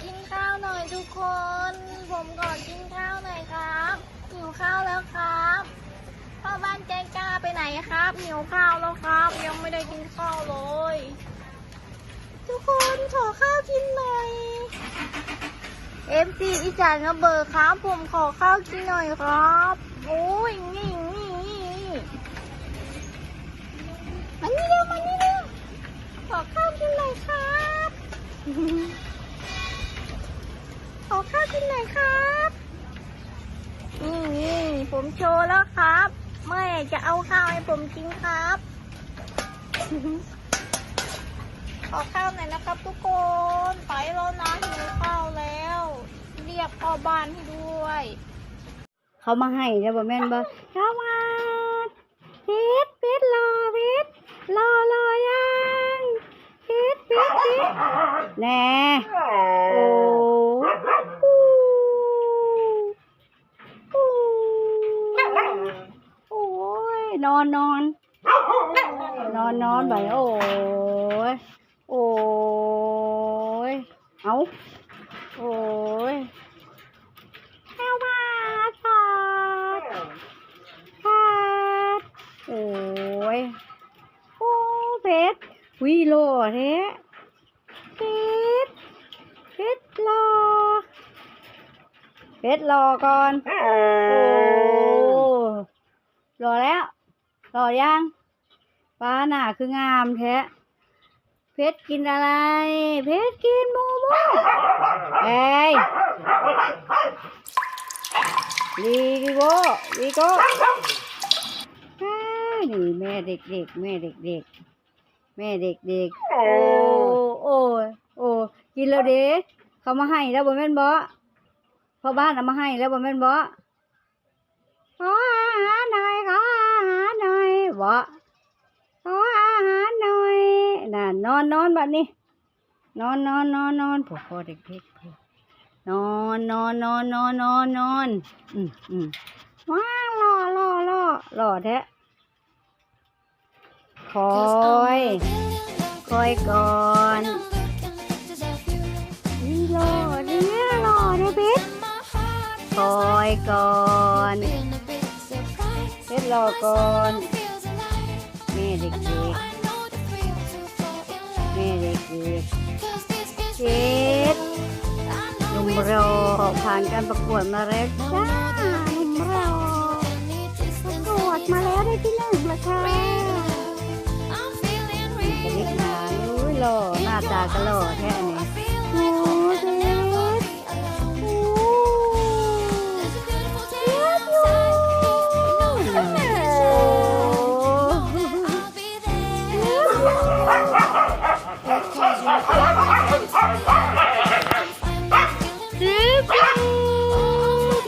กินข้าวหน่อยทุกคน ผมขอกินข้าวหน่อยครับหิวข้าวแล้วครับพ่อบ้านใจกล้าไปไหนครับหิวข้าวแล้วครับ ยังไม่ได้กินข้าวเลย ทุกคนขอข้าวกินหน่อยเอฟซีอีจานระเบิดครับ ผมขอข้าวกินหน่อยครับโอ้ยนี่นี่นี่มันนี่เร็วมันนี่เร็วขอข้าวกินหน่อยครับ อข้าวกินหน่อยครับนี่นี่ผมโชว์แล้วครับเมื่อจะเอาข้าวให้ผมกินครับ ขอข้าวหน่อยนะครับ ทุกคนไปแล้วนะหิวข้าวแล้ว เรียกพ่อบ้านให้ด้วย เขามาให้แล้วบ่แม่นบ่เข้ามาเพชรเพชรรอเพชรรอรอยังเพชรเพชรเพชรแน่โอ้อู้โอ้ยนอนนอน นอนนอนไปโอ้ยโอ้ยเอาโอ้ยข้าวผัดผัดผัดโอ้ยโอ้เพชรวิโลแท้เพชรเพชรรอเพชรรอก่อนโอ้รอแล้วรอยัง ป้าหน่าคืองามแท้เพชรกินอะไร เพชรกินหมูหมูเอ้ยลีโก้ลีโก้อ้านี่แม่เด็กๆ แม่เด็กๆ แม่เด็กๆ โอ้โอ้โอ้กินแล้วเด้เขามาให้แล้วบ่แม่นบ่พ่อบ้านเอามาให้แล้วบ่แม่นบ่ขออาหารหน่อยขออาหารหน่อยบ่ขออาหารหน่อย น่ะนอนนอนบัดนี้ นอนนอนนอนนอนพ่อพ่อเด็กๆนอนนอนนอนนอนนอนนอนอืมอืมว้าวรอรอรอรอแท้คอยคอยก่อนนี่รอเนี่ยรอเด้อพิษคอยก่อนเพชรรอก่อน รอผ่านการประกวดมาแล้วจ้าหนุ่มรอประกวดมาแล้วได้ที่หนึ่งและค่ะกระดิกหางอุ้ยหล่อหน้าตาก็หล่อแค่นี้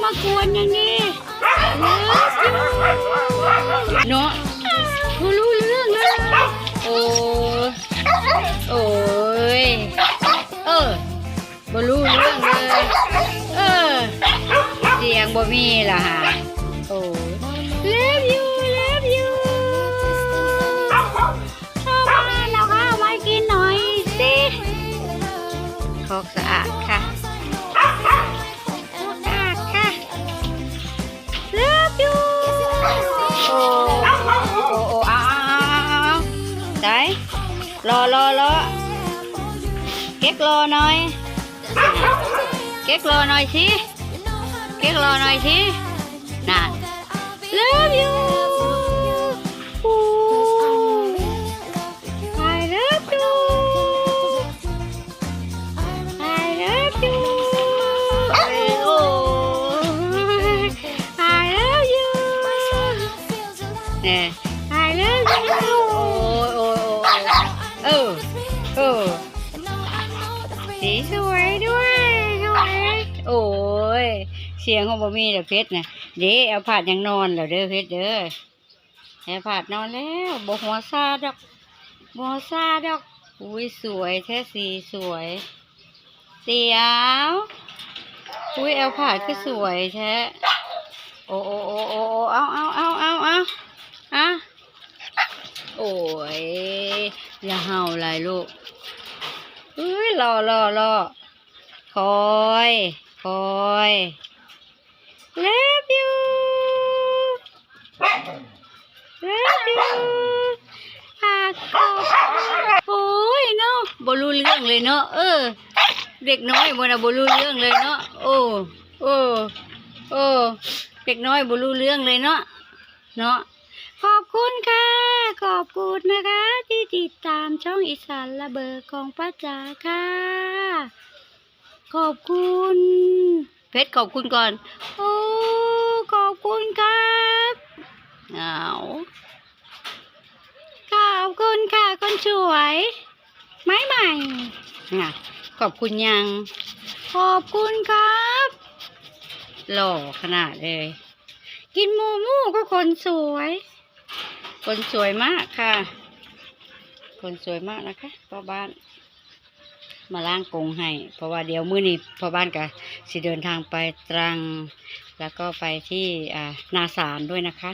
มากวนอย่างนี้เลิฟยูเนาะเขารู้เรื่องแล้วโอ้โอ้ยเออบ่รู้เรื่องเลย เออ เสียงบ่มีล่ะฮะโอ้เลิฟยูเลิฟยูเข้ามาเราก็เอามากินหน่อยสิคอกสะอาดค่ะ lô đó két lo nói. Két lo nói xí. Két lo nói xí. Nè love you. I love you. I love you. Oh. เออ เออ สีสวยด้วยสวยโอ้ย เสียงของบ่มีเด้อเพชรนะเด้เอาผาดยังนอนแล้วเด้อเพชรเด้อเอาผาดนอนแล้วบ่หัวซาดอกบ่หัวซาดอก อุ้ยสวยแท้สีสวย เสียวอุ้ยเอาผาดคือสวยแท้โอ้โอ้โอ้โอ้เอาเอาเอาเอาเอาอะ โอ้ย อย่าเห่าหลยลูกเฮ้ยรอรอรอคอย คอยเลิฟยูเลิฟยูปากกบโอ้ยเนาะบ่รู้เรื่องเลยเนาะเออ เด็กน้อยบ่นะบ่รู้เรื่องเลยเนาะโอ้โอ้โอ้เด็กน้อยบ่รู้เรื่องเลยเนาะเนาะ ขอบคุณค่ะ ขอบคุณนะคะ ที่ติดตามช่องอีสานระเบิดของป้าจ๋าค่ะ ขอบคุณ เพชรขอบคุณก่อน โอ้ ขอบคุณครับเอาขอบคุณค่ะคนสวย ไม้ใหม่น่ะขอบคุณยัง ขอบคุณครับหล่อขนาดเลย กินหมูมูก็คนสวย คนสวยมากค่ะ คนสวยมากนะคะพ่อบ้าน มาล้างกรงให้เพราะว่าเดี๋ยวมื้อนี้พ่อบ้านก็สิเดินทางไปตรัง แล้วก็ไปที่นาสารด้วยนะคะ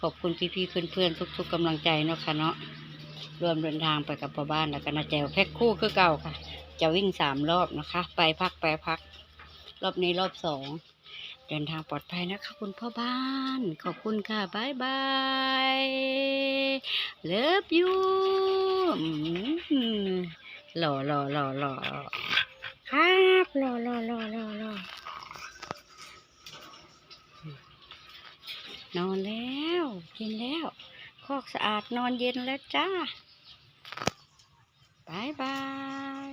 ขอบคุณพี่ๆเพื่อนๆทุก ๆกำลังใจเนาะค่ะเนาะรวมเดินทางไปกับพ่อบ้านแล้วก็นาแจวแพ็คคู่คือเก่าค่ะ จะวิ่งสามรอบนะคะ ไปพักไปพัก รอบนี้รอบสอง เดินทางปลอดภัยนะคะคุณพ่อบ้าน ขอบคุณค่ะบายบายเลิฟยูหล่อหล่อหล่อหล่อครับหล่อหล่อหล่อหล่อหล่อนอนแล้วกินแล้ว คอกสะอาดนอนเย็นแล้วจ้าบายบาย